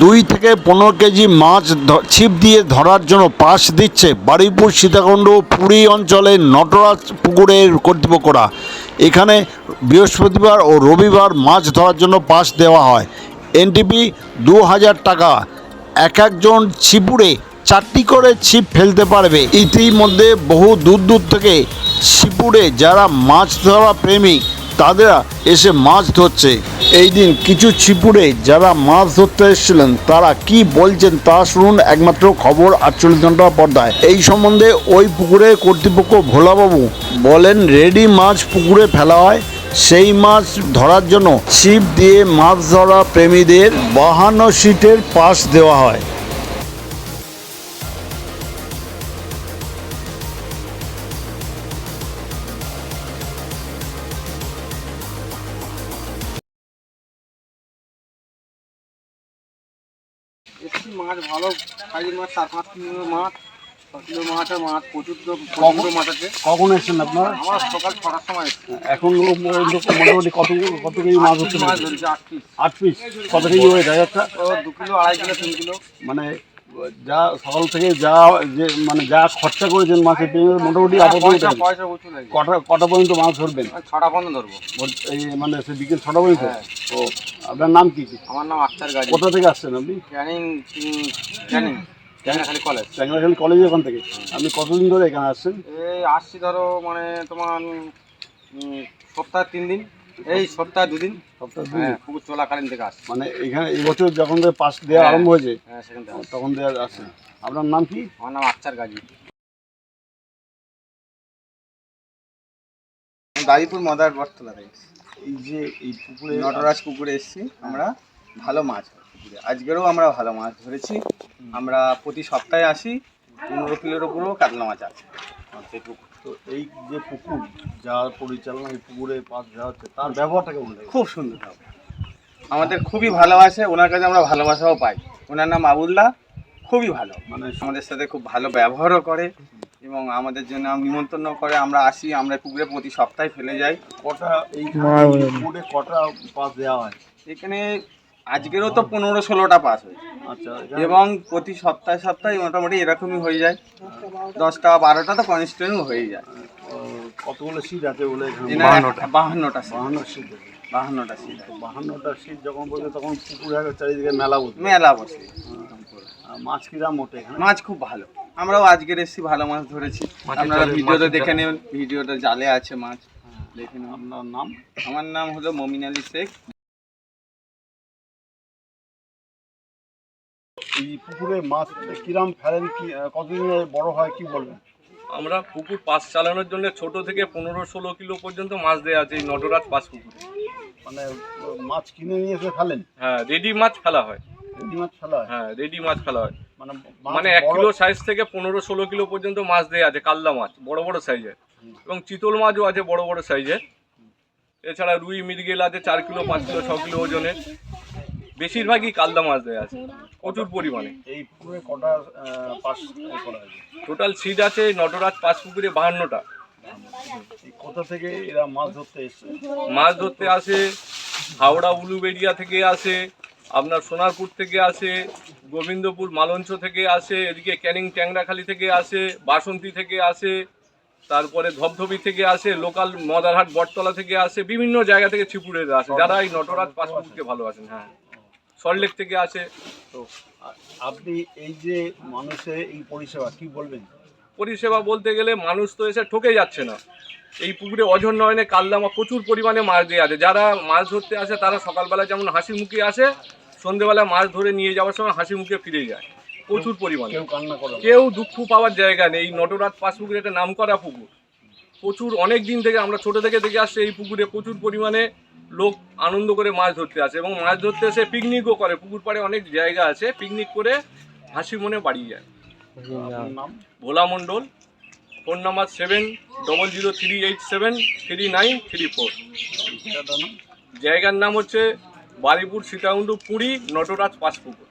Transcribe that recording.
দুই থেকে পনেরো কেজি মাছ ছিপ দিয়ে ধরার জন্য পাস দিচ্ছে বারুইপুর, সীতাকুণ্ড, পুরী অঞ্চলের নটরাজ পুকুরের কর্তৃপক্ষরা। এখানে বৃহস্পতিবার ও রবিবার মাছ ধরার জন্য পাস দেওয়া হয়। এনটিপি দু হাজার টাকা। এক একজন ছিপুরে চারটি করে ছিপ ফেলতে পারবে। ইতিমধ্যে বহু দূর দূর থেকে ছিপুরে যারা মাছ ধরা প্রেমী তাদের এসে মাছ ধরছে। এই দিন কিছু ছিপুরে যারা মাছ ধরতে এসেছিলেন, তারা কি বলছেন তা শুনুন একমাত্র খবর আটচল্লিশ ঘণ্টা পর্দায়। এই সম্বন্ধে ওই পুকুরে কর্তৃপক্ষ ভোলাবাবু বলেন, রেডি মাছ পুকুরে ফেলা হয়, সেই মাছ ধরার জন্য ছিপ দিয়ে মাছ ধরা প্রেমীদের বাহান্ন সিটের পাশ দেওয়া হয়। একটি মাছ ভালো সাইজের মাছ চার পাঁচ কিলো মাছ ছ কিলো মাছ প্রচুর মাছ আছে। কখন এসেছেন আপনারা? আমার সকাল ছটার সময় এসেছে। এখন মোটামুটি কত কত কেজি মাছ হচ্ছে মাছ ধরছে আট পিস আট পিস কত কেজি হয়ে যায় একটা ও দু কিলো আড়াই কিলো তিন কিলো। মানে যা সকাল থেকে যা যে মানে যা খরচা করেছেন মাছের পেয়ে মোটামুটি আপাতত পয়সা পয়সা কটা কটা পর্যন্ত মাছ ধরবেন? ছটা পর্যন্ত ধরবো। এই মানে সে বিকেল ছটা পর্যন্ত? হ্যাঁ। ও আপনার নাম কি? কি আমার নাম আক্তার গাজী। কোথা থেকে আসছেন আপনি? ক্যানিং ক্যানিং ক্যানিং কলেজ। চ্যাংরাখালি কলেজে ওখান থেকে। আপনি কতদিন ধরে এখানে আসছেন? এই আসছি ধরো মানে তোমার সপ্তাহে তিন দিন। এই সপ্তাহে দুদিন। সপ্তাহে দুদিন? হ্যাঁ পুকুর চলাকালীন থেকে আসছি। মানে এখানে এই বছর যখন থেকে পাস দেওয়া হ্যাঁ। আরম্ভ হয়েছে হ্যাঁ সেখান থেকে আসছি। তখন থেকে আসছেন আপনার নাম কি? আমার নাম আক্তার গাজী। বাড়িপুর মদার বটতলা থেকে এই যে এই পুকুরে নটরাজ পুকুরে এসেছি আমরা ভালো মাছ পুকুরে। আজকেরও আমরা ভালো মাছ ধরেছি। আমরা প্রতি সপ্তাহে আসি পনেরো কিলোর উপরেও কাতলা মাছ আছে। পুকুর। তো এই যে পুকুর যার পরিচালনা এই পুকুরে পাস দেওয়া হচ্ছে তার ব্যবহারটা কেমন লাগে? খুব সুন্দর। আমাদের খুবই ভালোবাসে ওনার কাছে আমরা ভালোবাসাও পাই। ওনার নাম আবুল্লাহ খুবই ভালো। মানে আমাদের সাথে খুব ভালো ব্যবহারও করে এবং আমাদের জন্য নিমন্ত্রণ করে। আমরা আসি আমরা পুকুরে প্রতি সপ্তাহে ফেলে যাই। কটা এই পুকুরে কটা পাস দেওয়া হয়? এখানে আজকেরও তো পনেরো ষোলোটা পাস হয়েছে। আচ্ছা এবং প্রতি সপ্তাহে সপ্তাহে মোটামুটি এরকমই হয়ে যায়। দশটা বারোটা তো কনস্টেন্ট হয়ে যায়। কতগুলো সিট আছে বলে বাহান্নটা। বাহান্ন সিট বাহান্নটা সিট বাহান্নটা সিট যখন বলছে তখন পুকুরের চারিদিকে মেলা বসে মেলা বসে মাছ কিরাম ওঠে মাছ খুব ভালো। আমরাও আজকের এসেছি ভালো মাছ ধরেছি। আপনারা ভিডিওতে দেখে নেবেন। ভিডিওটা জালে আছে মাছ। দেখে নেবেন। আপনার নাম? আমার নাম হলো মমিন আলী শেখ। এই পুকুরে মাছ কিরাম ফেলেন কি কতদিনে বড় হয় কি বলবেন? আমরা পুকুর পাস চালানোর জন্য ছোট থেকে পনেরো ষোলো কিলো পর্যন্ত মাছ দেওয়া আছে এই নটরাজ পাস পুকুরে। মানে মাছ কিনে নিয়ে এসে ফেলেন? হ্যাঁ রেডি মাছ ফেলা হয়। রেডি মাছ ফেলা হয়? হ্যাঁ রেডি মাছ ফেলা হয়। মানে মানে এক কিলো সাইজ থেকে পনেরো ষোলো কিলো পর্যন্ত মাছ দেওয়া আছে কাল্লা মাছ বড় বড় সাইজের এবং চিতল মাছও আছে বড় বড় সাইজের এছাড়া রুই মৃগেল আছে চার কিলো পাঁচ কিলো ছ কিলো ওজনের। বেশিরভাগই কালদা মাছ দেওয়া আছে। প্রচুর পরিমাণে। এই পুকুরে কটা পাস করা টোটাল সিট আছে নটরাজ পাস পুকুরে বাহান্নটা। এই কোথা থেকে এরা মাছ ধরতে এসছে? মাছ ধরতে আসে হাওড়া উলুবেড়িয়া থেকে আসে আপনার সোনারপুর থেকে আসে গোবিন্দপুর মালঞ্চ থেকে আসে এদিকে ক্যানিং ট্যাংরাখালি থেকে আসে বাসন্তী থেকে আসে তারপরে ধবধবি থেকে আসে লোকাল মদারহাট বটতলা থেকে আসে বিভিন্ন জায়গা থেকে ছিপুরের আসে। যারা এই নটরাজ পাসপোর্টকে ভালোবাসেন হ্যাঁ। সল্টলেক থেকে আসে। তো আপনি এই যে মানুষের এই পরিষেবা কি বলবেন? পরিষেবা বলতে গেলে মানুষ তো এসে ঠকে যাচ্ছে না। এই পুকুরে অঝর নয়নে কালদামা প্রচুর পরিমাণে মাছ দিয়ে আছে যারা মাছ ধরতে আসে তারা সকালবেলা যেমন হাসি মুখে আসে সন্ধেবেলা মাছ ধরে নিয়ে যাওয়ার সময় হাসি মুখে ফিরে যায়। প্রচুর পরিমাণে। কেউ দুঃখ পাওয়ার জায়গা নেই। এই নটরাজ পাঁচ পুকুর একটা নাম করা পুকুর। প্রচুর অনেক দিন থেকে আমরা ছোট থেকে দেখে আসছে এই পুকুরে প্রচুর পরিমাণে লোক আনন্দ করে মাছ ধরতে আসে এবং মাছ ধরতে এসে পিকনিকও করে পুকুর পাড়ে অনেক জায়গা আছে পিকনিক করে হাসি মনে বাড়ি যায়। Bhola Mondal phone number seven double zero three eight seven three nine three four নাম? জায়গার নাম হচ্ছে বারিপুর সীতাকুণ্ডু পুরী নটরাজ পাঁচপুকুর।